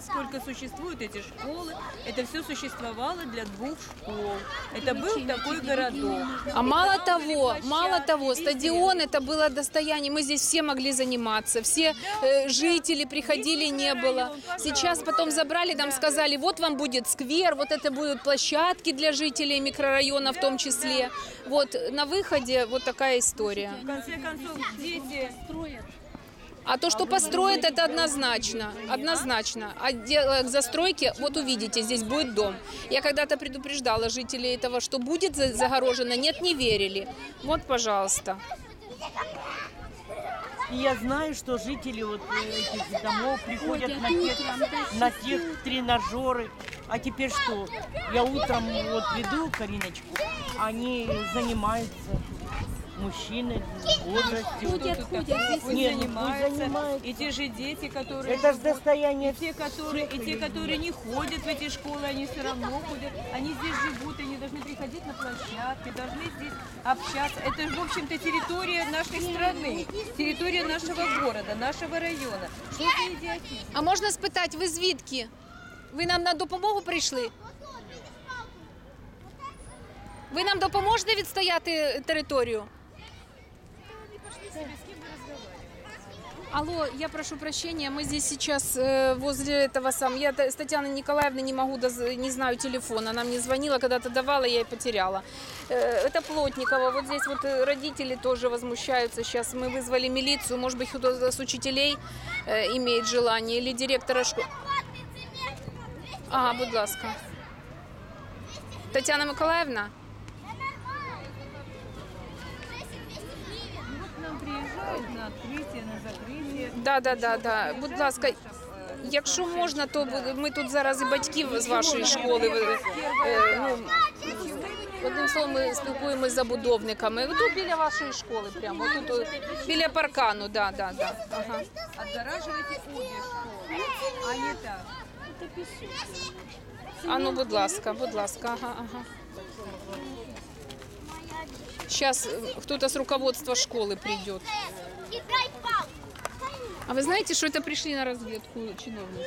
сколько существуют эти школы, это все существовало для двух школ. Это был такой городок. А мало того, мало того, стадион это было достояние. Мы здесь все могли заниматься, все э, жители приходили, не было. Сейчас потом забрали, нам сказали, вот вам будет сквер, вот это будут площадки для жителей микрорайона в том числе. Вот на выходе вот такая история. В конце концов, дети А то, что построят, это однозначно. Однозначно. А дело к застройке, вот увидите, здесь будет дом. Я когда-то предупреждала жителей этого, что будет за- загорожено. Нет, не верили. Вот, пожалуйста. И я знаю, что жители вот э, этих домов приходят на тех, на тех тренажеры. А теперь что? Я утром вот веду Кариночку, они занимаются, мужчины в возрасте. ходят, ходят, пусть Нет, ну, занимаются. пусть занимаются. И те же дети, которые Это же живут, достояние и те, которые, и те, которые не ходят в эти школы, они все равно ходят. Они здесь живут, они должны приходить на площадки, должны здесь общаться. Это, в общем-то, территория нашей страны, территория нашего города, нашего района. Что за идиотизм? А можна спитати, ви звідки? Ви нам на допомогу прийшли? Ви нам допоможете відстояти територію? Алло, я прошу прощения, мы здесь сейчас э, возле этого сам. Я с Татьяной Николаевной не могу, доз- не знаю телефона. Она мне звонила, когда-то давала, я и потеряла. Э, это Плотникова. Вот здесь вот э, родители тоже возмущаются. Сейчас мы вызвали милицию. Может быть, кто-то с учителей э, имеет желание или директора школы. Ага, будь ласка. Тетяна Миколаївна? приезжают на открытие, на закрытие. Да, да, да, да. Будь ласка, якщо можна, то бу- ми тут зараз і батьків з вашої школи. ви- е, Ну, одним словом, ми спілкуємося з забудовниками. Тут біля вашої школи, прямо тут о, біля паркану, да, да, да. Ага. Отгораживайте обе школы, а не так. А ну, будь ласка, будь ласка, ага, ага. Сейчас кто-то с руководства школы придет. Играй палку. А вы знаете, что это пришли на разведку чиновники?